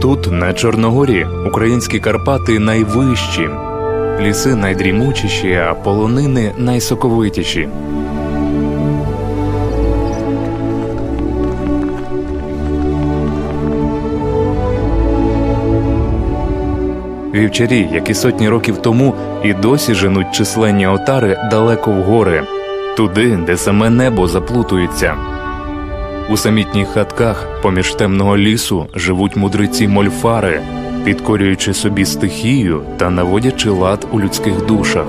Тут, на Чорногорі, українські Карпати найвищі, ліси найдрімучіші, а полонини найсоковитіші. Вівчарі, які сотні років тому і досі женуть численні отари далеко в гори, туди, де саме небо заплутується. У самітніх хатках поміж темного лісу живуть мудреці мольфари, підкорюючи собі стихію та наводячи лад у людських душах.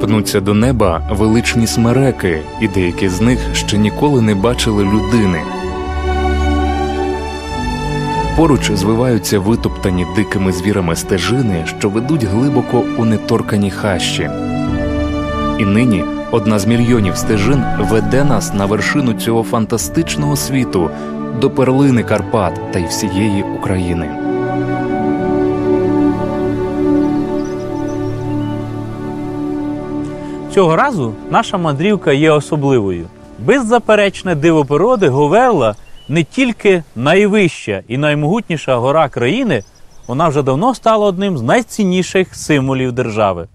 Пнуться до неба величні смереки, і деякі з них ще ніколи не бачили людини. Поруч звиваються витоптані дикими звірами стежини, що ведуть глибоко у неторкані хащі. І нині одна з мільйонів стежин веде нас на вершину цього фантастичного світу до перлини Карпат та й всієї України. Цього разу наша мандрівка є особливою. Беззаперечне диво природи Говерла не тільки найвища і наймогутніша гора країни, вона вже давно стала одним з найцінніших символів держави.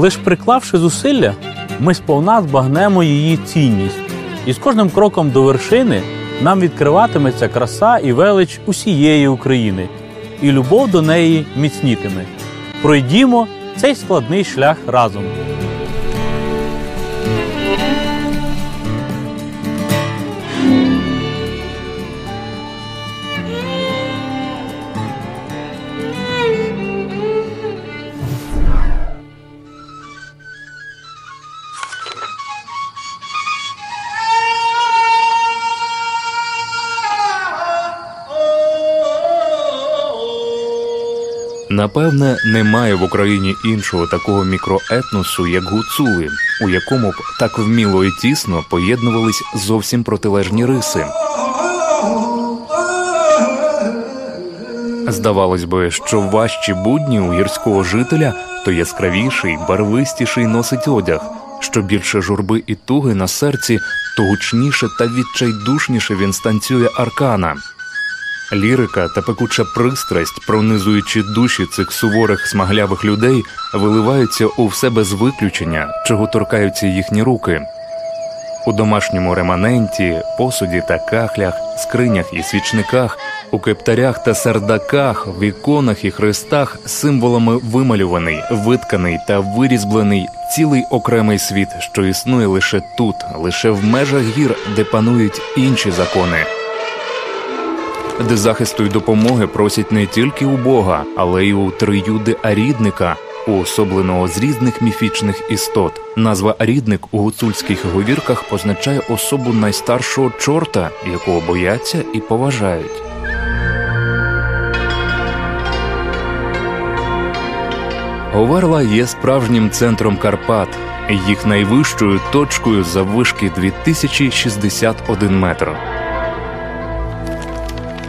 Лиш приклавши зусилля, ми сповна збагнемо її цінність, і з кожним кроком до вершини нам відкриватиметься краса і велич усієї України, і любов до неї міцнітиме. Пройдімо цей складний шлях разом. Напевне, немає в Україні іншого такого мікроетносу, як гуцули, у якому б так вміло і тісно поєднувались зовсім протилежні риси. Здавалось би, що важчі будні у гірського жителя то яскравіший, барвистіший носить одяг, що більше журби і туги на серці, то гучніше та відчайдушніше він станцює аркана. Лірика та пекуча пристрасть, пронизуючи душі цих суворих смаглявих людей, виливаються у все без виключення, чого торкаються їхні руки. У домашньому реманенті, посуді та кахлях, скринях і свічниках, у кептарях та сардаках, в іконах і хрестах символами вималюваний, витканий та вирізблений цілий окремий світ, що існує лише тут, лише в межах гір, де панують інші закони де захисту й допомоги просять не тільки у Бога, але й у триюди арідника, уособленого з різних міфічних істот. Назва арідник у гуцульських говірках позначає особу найстаршого чорта, якого бояться і поважають. Говерла є справжнім центром Карпат, їх найвищою точкою заввишки 2061 метр.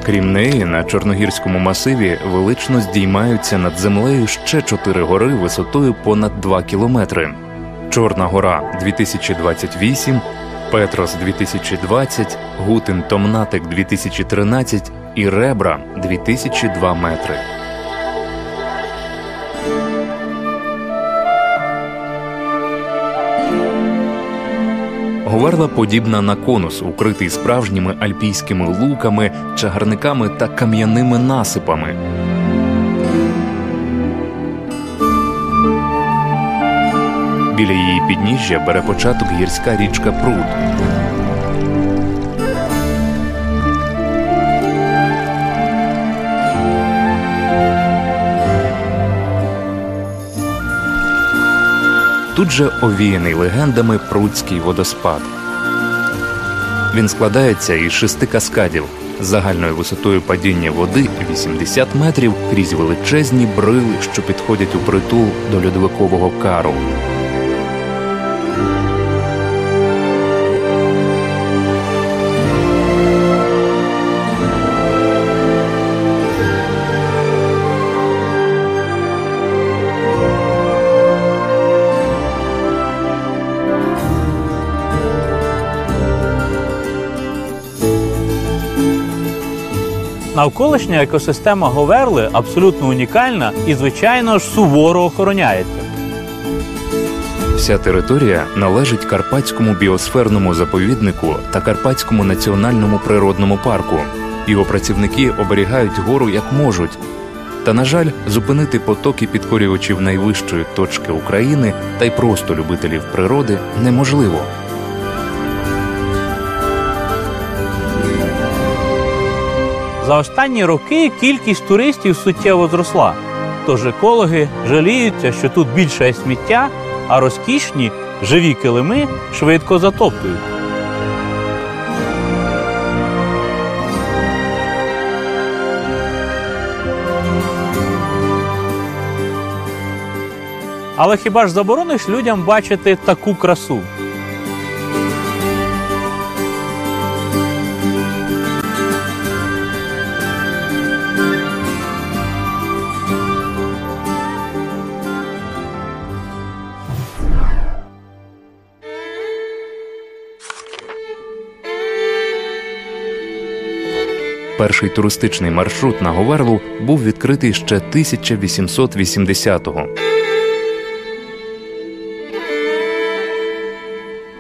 Крім неї, на чорногірському масиві велично здіймаються над землею ще чотири гори висотою понад 2 кілометри: Чорна гора 2028, Петрос 2020, Гутин Томнатик 2013 і Ребра 2002 метри. Говерла подібна на конус, укритий справжніми альпійськими луками, чагарниками та кам'яними насипами. Біля її підніжжя бере початок гірська річка Пруд. Тут же овіяний легендами Пруцький водоспад. Він складається із шести каскадів загальною висотою падіння води 80 метрів крізь величезні брили, що підходять у притул до льодовикового кару. Навколишня екосистема Говерли абсолютно унікальна і, звичайно ж, суворо охороняється. Вся територія належить Карпатському біосферному заповіднику та Карпатському національному природному парку. Його працівники оберігають гору як можуть. Та, на жаль, зупинити потоки підкорювачів найвищої точки України та й просто любителів природи неможливо. За останні роки кількість туристів суттєво зросла. Тож екологи жаліються, що тут більше сміття, а розкішні живі килими швидко затоптують. Але хіба ж заборониш людям бачити таку красу? Перший туристичний маршрут на Говерлу був відкритий ще 1880-го.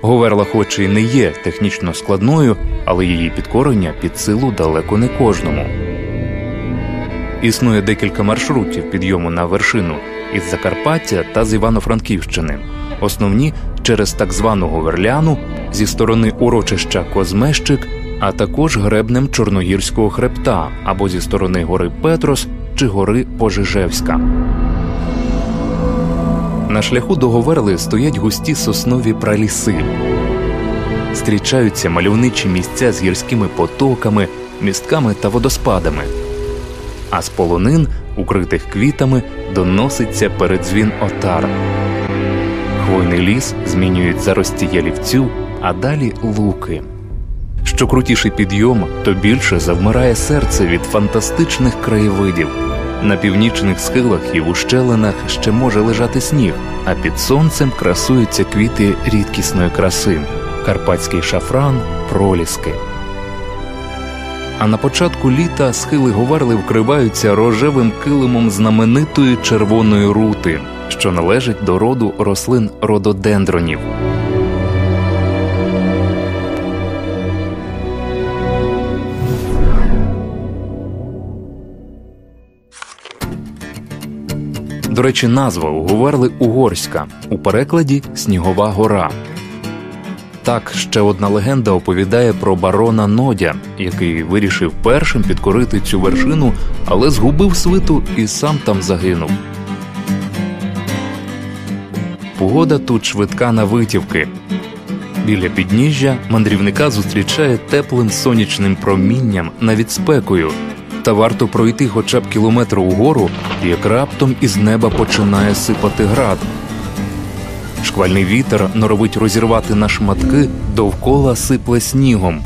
Говерла, хоч і не є технічно складною, але її підкорення під силу далеко не кожному. Існує декілька маршрутів підйому на вершину із Закарпаття та з Івано-Франківщини. Основні через так звану Говерляну зі сторони урочища Козмещик, а також гребнем Чорногірського хребта або зі сторони гори Петрос чи гори Пожежевська. На шляху до Говерли стоять густі соснові праліси. Зустрічаються мальовничі місця з гірськими потоками, містками та водоспадами. А з полонин, укритих квітами, доноситься передзвін отар. Хвойний ліс змінюють зарості ялівцю, а далі луки. Що крутіший підйом, то більше завмирає серце від фантастичних краєвидів. На північних схилах і в ущелинах ще може лежати сніг, а під сонцем красуються квіти рідкісної краси карпатський шафран, проліски. А на початку літа схили Говерли вкриваються рожевим килимом знаменитої червоної рути, що належить до роду рослин рододендронів. До речі, назва у угорська, у перекладі Снігова гора. Так, ще одна легенда оповідає про барона Нодя, який вирішив першим підкорити цю вершину, але згубив свиту і сам там загинув. Погода тут швидка на витівки. Біля підніжжя мандрівника зустрічає теплим сонячним промінням навіть спекою. Та варто пройти хоча б кілометр угору, як раптом із неба починає сипати град. Шквальний вітер норовить розірвати на шматки, довкола сипле снігом.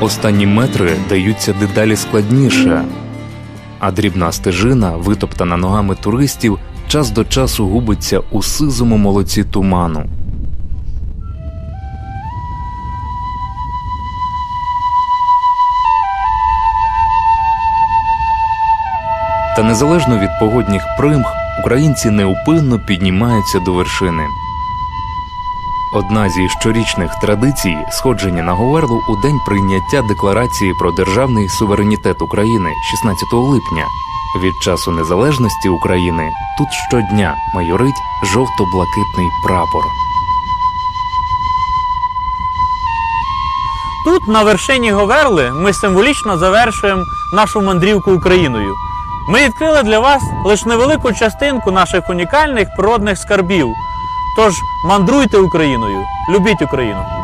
Останні метри даються дедалі складніше, а дрібна стежина, витоптана ногами туристів, час до часу губиться у сизому молоці туману. Та незалежно від погодних примх, українці неупинно піднімаються до вершини. Одна зі щорічних традицій сходження на Говерлу у день прийняття декларації про державний суверенітет України 16 липня. Від часу незалежності України тут щодня майорить жовто-блакитний прапор. Тут, на вершині Говерли, ми символічно завершуємо нашу мандрівку Україною. Ми відкрили для вас лише невелику частинку наших унікальних природних скарбів. Тож мандруйте Україною, любіть Україну.